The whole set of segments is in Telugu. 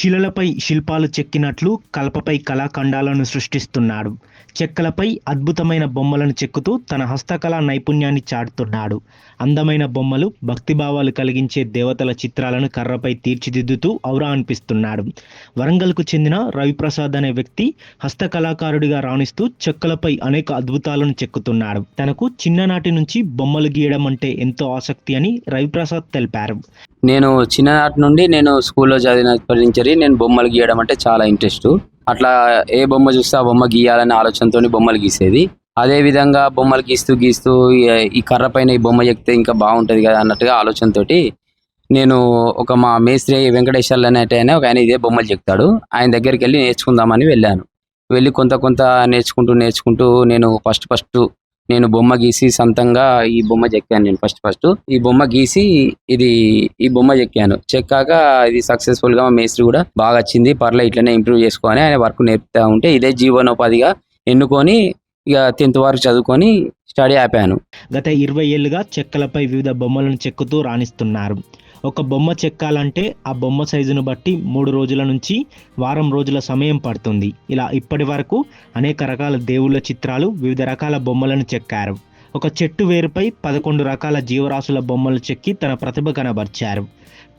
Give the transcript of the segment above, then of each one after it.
శిలలపై శిల్పాలు చెక్కినట్లు కలపపై కళాఖండాలను సృష్టిస్తున్నాడు. చెక్కలపై అద్భుతమైన బొమ్మలను చెక్కుతూ తన హస్తకళా నైపుణ్యాన్ని చాటుతున్నాడు. అందమైన బొమ్మలు భక్తిభావాలు కలిగించే దేవతల చిత్రాలను కర్రపై తీర్చిదిద్దుతూ ఔరా అనిపిస్తున్నాడు. వరంగల్కు చెందిన రవిప్రసాద్ అనే వ్యక్తి హస్తకళాకారుడిగా రాణిస్తూ చెక్కలపై అనేక అద్భుతాలను చెక్కుతున్నాడు. తనకు చిన్ననాటి నుంచి బొమ్మలు గీయడం అంటే ఎంతో ఆసక్తి అని రవిప్రసాద్ తెలిపారు. నేను చిన్ననాటి నుండి నేను స్కూల్లో చదివినప్పటి నుంచి నేను బొమ్మలు గీయడం అంటే చాలా ఇంట్రెస్ట్. అట్లా ఏ బొమ్మ చూస్తే ఆ బొమ్మ గీయాలనే ఆలోచనతో బొమ్మలు గీసేది. అదే విధంగా బొమ్మలు గీస్తూ గీస్తూ ఈ- కర్ర పైన ఈ బొమ్మ చెప్తే ఇంకా బాగుంటుంది కదా అన్నట్టుగా ఆలోచనతోటి నేను ఒక మా మేస్త్రి వెంకటేశ్వర్లు అనేటైనా ఆయన ఒక ఆయన ఇదే బొమ్మలు చెప్తాడు ఆయన దగ్గరికి వెళ్ళి నేర్చుకుందామని వెళ్ళాను. వెళ్ళి కొంత కొంత నేర్చుకుంటూ నేర్చుకుంటూ నేను ఫస్ట్ ఫస్ట్ నేను బొమ్మ గీసి సొంతంగా ఈ బొమ్మ చెక్కాను నేను ఫస్ట్ ఫస్ట్. ఈ బొమ్మ గీసి ఇది ఈ బొమ్మ చెక్కాను. చెక్కాక ఇది సక్సెస్ఫుల్గా మా మేస్త్రి కూడా బాగా వచ్చింది. పర్లే ఇట్లనే ఇంప్రూవ్ చేసుకోవాలి ఆయన వర్క్ నేర్పుతా ఉంటే ఇదే జీవనోపాధిగా ఎన్నుకొని ఇక టెన్త్ వరకు చదువుకొని స్టడీ ఆపాను. గత ఇరవై ఏళ్ళుగా చెక్కలపై వివిధ బొమ్మలను చెక్కుతూ రాణిస్తున్నారు. ఒక బొమ్మ చెక్కాలంటే ఆ బొమ్మ సైజును బట్టి మూడు రోజుల నుంచి వారం రోజుల సమయం పడుతుంది. ఇలా ఇప్పటి వరకు అనేక రకాల దేవుళ్ళ చిత్రాలు వివిధ రకాల బొమ్మలను చెక్కారు. ఒక చెట్టు వేరుపై పదకొండు రకాల జీవరాశుల బొమ్మలు చెక్కి తన ప్రతిభ కనబర్చారు.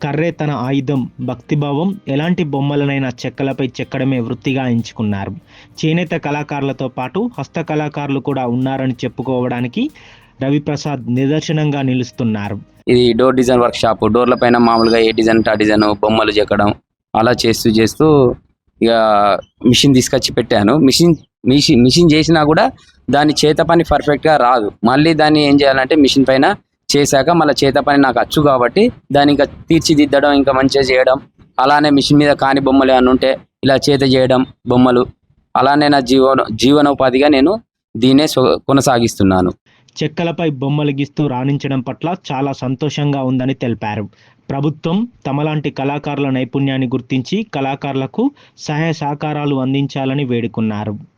కర్రే తన ఆయుధం భక్తిభావం ఎలాంటి బొమ్మలనైనా చెక్కలపై చెక్కడమే వృత్తిగా ఎంచుకున్నారు. చేనేత కళాకారులతో పాటు హస్త కళాకారులు కూడా ఉన్నారని చెప్పుకోవడానికి రవిప్రసాద్ నిదర్శనంగా నిలుస్తున్నారు. ఇది డోర్ డిజైన్ వర్క్ షాప్ డోర్ల పైన మామూలుగా ఏ డిజైన్ ఆ డిజైన్ బొమ్మలు చెక్కడం అలా చేస్తూ చేస్తూ ఇక మిషన్ తీసుకొచ్చి పెట్టాను. మిషన్ మిషన్ మిషన్ చేసినా కూడా దాని చేత పని పర్ఫెక్ట్గా గా రాదు. మళ్ళీ దాన్ని ఏం చేయాలంటే మిషన్ పైన చేశాక మళ్ళీ చేత పని నాకు అచ్చు కాబట్టి దాన్ని ఇంకా తీర్చిదిద్దడం ఇంకా మంచిగా చేయడం అలానే మిషన్ మీద కాని బొమ్మలు ఏమైనా ఉంటే ఇలా చేత చేయడం బొమ్మలు అలానే నా జీవన జీవనోపాధిగా నేను దీన్నే కొనసాగిస్తున్నాను. చెక్కలపై బొమ్మలు గీస్తూ రాణించడం పట్ల చాలా సంతోషంగా ఉందని తెలిపారు. ప్రభుత్వం తమలాంటి కళాకారుల నైపుణ్యాన్ని గుర్తించి కళాకారులకు సహాయ సహకారాలు అందించాలని వేడుకున్నారు.